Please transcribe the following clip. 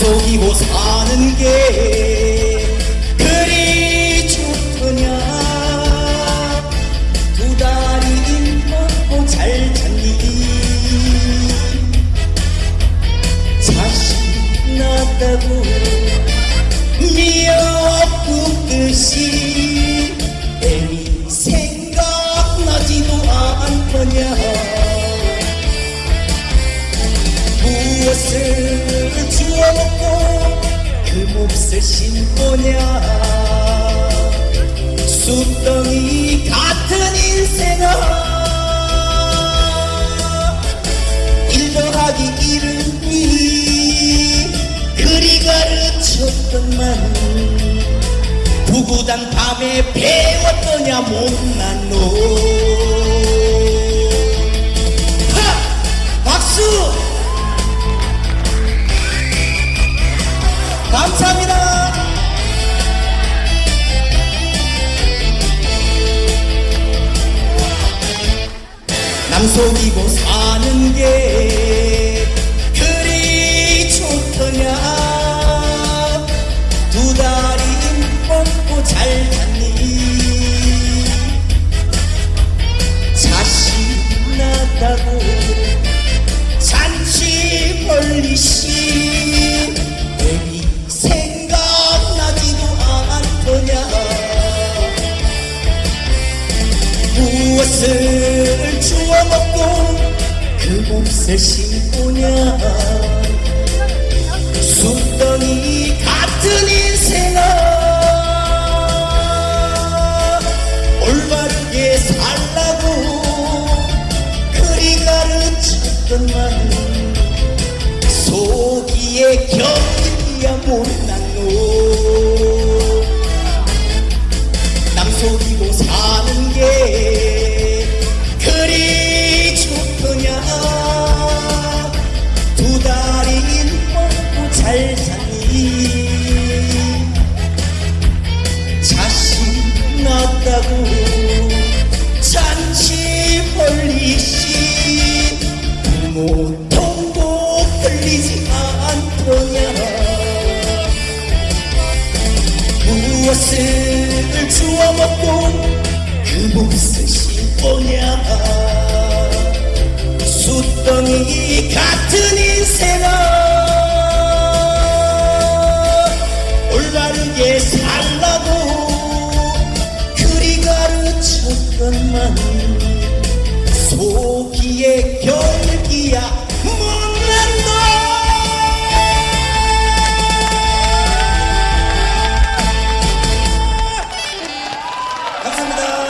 속이고 사는 게 주워먹고 그 몫을 심보냐? 쑥덩이 같은 인생아. 일 더하기 일은이 그리 가르쳤건만. 부구단 밤에 배웠더냐 못난 놈 남속이고 사는 게 그리 좋더냐? 두 다리 먹고 잘 잤니. 자신 났다고 잔치 벌리시. 애기 생각나지도 않더냐? 무엇을 주워먹고 그 몫을 심고냐? 쑥 통보 흘리지 않더냐 무엇을 주워 먹고 그 몫을 심보냐? 숫덩이 같은 인생아 올바르게 살라고 그리 가르쳤건만 속이에 결 yeah.